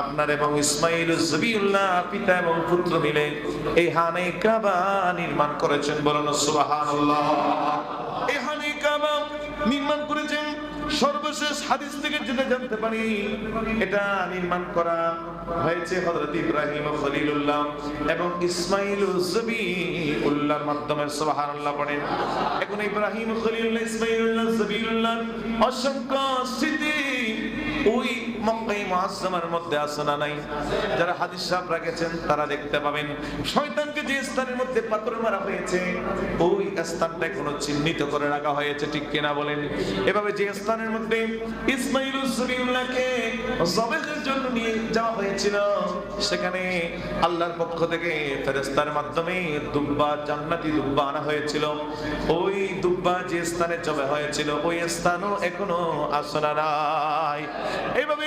আপনার এবং ইসমাইল জবিউল্লাহ, পিতা এবং পুত্র মিলে এই হানে কাবা নির্মাণ করেছেন বলুন সুবহানাল্লাহ। এই হানে কাবা নির্মাণ করেছেন, সর্বশেষ হাদিস থেকে যেটা জানতে পারি, এটা নির্মাণ করা হয়েছে হযরত ইব্রাহিম খলিলুল্লাহ এবং ইসমাইল জবিউল্লাহর মাধ্যমে, সুবহানাল্লাহ পড়েন। এখন ইব্রাহিম খলিলুল্লাহ ইসমাইলুল্লাহ জবিউল্লাহ, অসংখ্য স্মৃতি ওই মধ্যে না নাই? যারা হাদিস তারা দেখতে পাবেন, শয়তানকে যে স্থানের মধ্যে পাথর মারা হয়েছে, ওই স্থানটা চিহ্নিত করে রাখা হয়েছে, ঠিক কিনা বলেন? এভাবে যে স্থানের মধ্যে ইসমাইল জন্য নিয়ে যাওয়া হয়েছিল, সেখানে আল্লাহর পক্ষ থেকে ফেরেশতার মাধ্যমে দুব্বা, জান্নাতি দুব্বা আনা হয়েছিল। ওই দুব্বা যে স্থানে জবে হয়েছিল, ওই স্থানও এখনও আসনা নাই? এইভাবে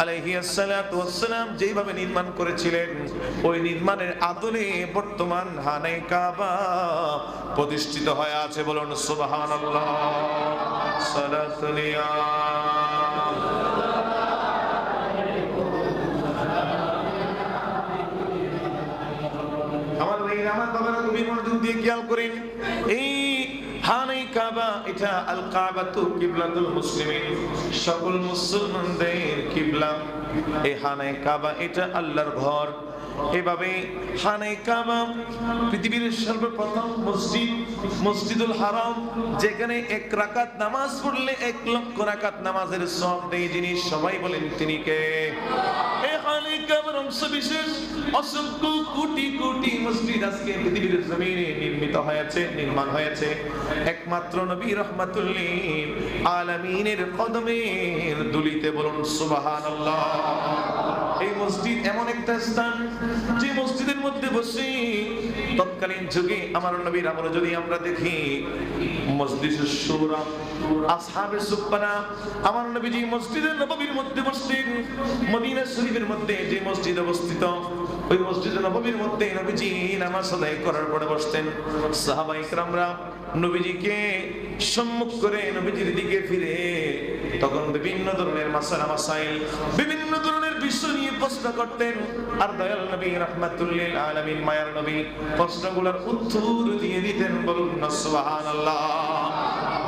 আলাইহিসসালাম যেভাবে নির্মাণ করেছিলেন, ওই নির্মাণের আদলে বর্তমান হানে কাবা প্রতিষ্ঠিত হয়ে আছে বলুন সুবহানাল্লাহ। সালাতুলিয়া আমার মনোযোগ দিয়ে খেয়াল করেন, এই হানে কাবা, এটা আল কাবাতু কিবলাতুল মুসলিমিন। সকল মুসলমানদের কিবলা। এই হানাই কাবা, এটা আল্লাহর ঘর। এভাবে হানে কাবা পৃথিবীর সর্বপ্রথম মসজিদ, মসজিদুল হারাম, যেখানে এক রাকাত নামাজ পড়লে এক লক্ষ রাকাত নামাজের সব নেই, যিনি সবাই বলেন তিনি কে? কাবার অংশ বিশেষ অসংখ্য কোটি কোটি মসজিদ আজকে পৃথিবীর জমিনে নির্মিত হয়েছে, নির্মাণ হয়েছে। একমাত্র নবী রহমাতুল্লিল আলামিনের কদমের দুলিতে বলুন সুবহানাল্লাহ। এই মসজিদ এমন একটা স্থান যে মসজিদের মধ্যে বসে তৎকালীন যুগে আমার নবীর আমল যদি আমরা দেখি মসজিদ সুরা, আসহাবে সুবহানা আমার মসজিদের নববীর মধ্যে বসতেন, মদিনা শরীফের মধ্যে যে মসজিদ অবস্থিত, ওই মসজিদ নববীর মধ্যে নবীজি নামাজ আদায় করার পরে বসতেন। সাহাবা ইকরামরা নবীজিকে সম্মুখ করে নবীজির দিকে ফিরে, তখন বিভিন্ন ধরনের মাসালা, মাসাইল, বিভিন্ন ধরনের বিষয় নিয়ে প্রশ্ন করতেন, আর দয়াল নবী রহমাতুল্লিল মায়ার নবী প্রশ্নগুলোর উত্তর দিয়ে দিতেন, বলুন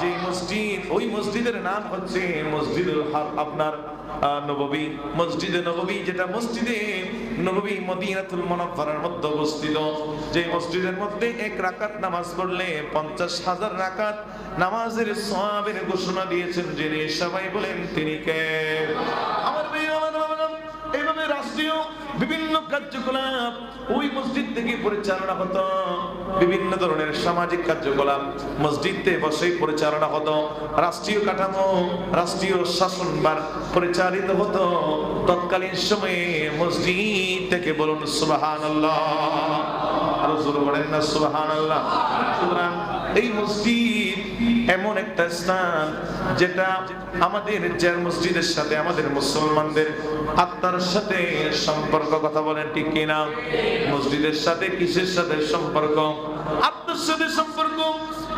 যে মসজিদ, ওই মসজিদের নাম হচ্ছে মসজিদুল হার আপনার নববী, মসজিদে নববী, যেটা মসজিদে নববী মদিনাতুল মধ্যে অবস্থিত। যে মসজিদের মধ্যে এক রাকাত নামাজ পড়লে পঞ্চাশ হাজার রাকাত নামাজের সওয়াবের ঘোষণা দিয়েছেন, যিনি সবাই বলেন, তিনি কে? রাষ্ট্রীয় বিভিন্ন কার্যকলাপ ওই মসজিদ থেকে পরিচালনা হতো। বিভিন্ন ধরনের সামাজিক কার্যকলাপ মসজিদে বসেই পরিচালনা হতো। রাষ্ট্রীয় কাঠামো, রাষ্ট্রীয় শাসনবার পরিচালিত হতো। তৎকালীন সময়ে মসজিদ থেকে বলুন সুবহানাল্লাহ। আরও জোরে বলেন না সুবহানাল্লাহ। সুতরাং এই মসজিদ এমন একটা স্থান যেটা আমাদের জেল মসজিদের সাথে আমাদের মুসলমানদের আত্মার সাথে সম্পর্ক, কথা বলেন ঠিক কিনা? মসজিদের সাথে কিসের সাথে সম্পর্ক? আত্মার সাথে সম্পর্ক।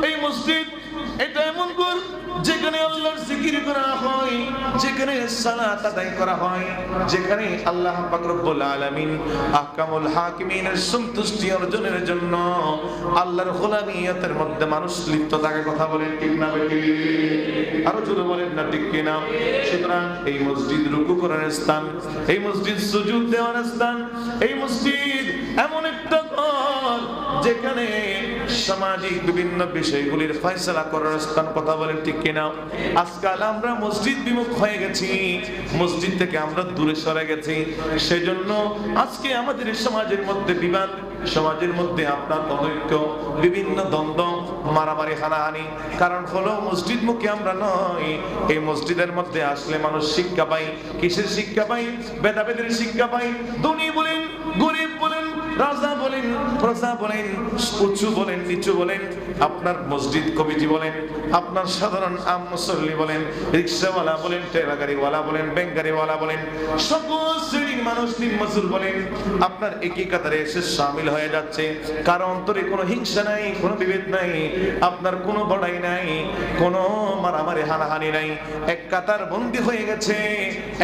এই মসজিদ, এটা এমন ঘর যেখানে আল্লাহর জিকির করা হয়, যেখানে সালাত আদায় করা হয়, যেখানে আল্লাহ পাক রব্বুল আলামিন আহকামুল হাকিমিনের সন্তুষ্টি অর্জনের জন্য আল্লাহর গোলামিয়তের মধ্যে মানুষ লিপ্ত থাকে, কথা বলেন ঠিক না বেটি আরও জোরে বলেন না ঠিক কিনা? সুতরাং এই মসজিদ রুকু করার স্থান, এই মসজিদ সুজুদ দেওয়ার স্থান, এই মসজিদ এমন একটা ঘর যেখানে সামাজিক বিভিন্ন বিষয়গুলির ফয়সলা করার স্থান কথা বলেন ঠিক কিনা? আজকাল আমরা মসজিদ বিমুখ হয়ে গেছি। মসজিদ থেকে আমরা দূরে সরে গেছি। সেজন্য আজকে আমাদের সমাজের মধ্যে বিবাদ সমাজের মধ্যে আপনার অনৈক্য বিভিন্ন দ্বন্দ্ব, মারামারি, হানাহানি। কারণ হলো মসজিদ মুখে আমরা নই। এই মসজিদের মধ্যে আসলে মানুষ শিক্ষা পাই। কিসের শিক্ষা পাই? ভেদাভেদের শিক্ষা পাই। ধনী বলেন, গরিব বলেন, রাজা বলেন, প্রজা বলেন, উঁচু বলেন, নিচু বলেন, আপনার মসজিদ কমিটি বলেন, আপনার সাধারণ আম মুসল্লি বলেন, রিক্সাওয়ালা বলেন টেলাগাড়িওয়ালা বলেন ব্যাংক গাড়িওয়ালা বলেন, সকল শ্রেণির মানুষ দিন বলেন, আপনার একই কাতারে এসে সামিল হয়ে যাচ্ছে। কারও অন্তরে কোনো হিংসা নাই, কোনো বিভেদ নাই, আপনার কোনো বড়াই নাই, কোনো মারামারি, হানাহানি নাই। এক কাতার বন্দী হয়ে গেছে।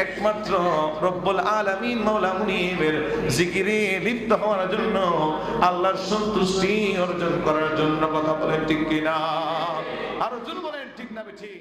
একমাত্র রব্বুল আলামিন মাওলা মুনিবের জিকিরে লিপ্ত হওয়ার জন্য, আল্লাহর সন্তুষ্টি অর্জন করার জন্য কথা বলেন ঠিক কিনা? আরও জোর বলেন, ঠিক না ঠিক?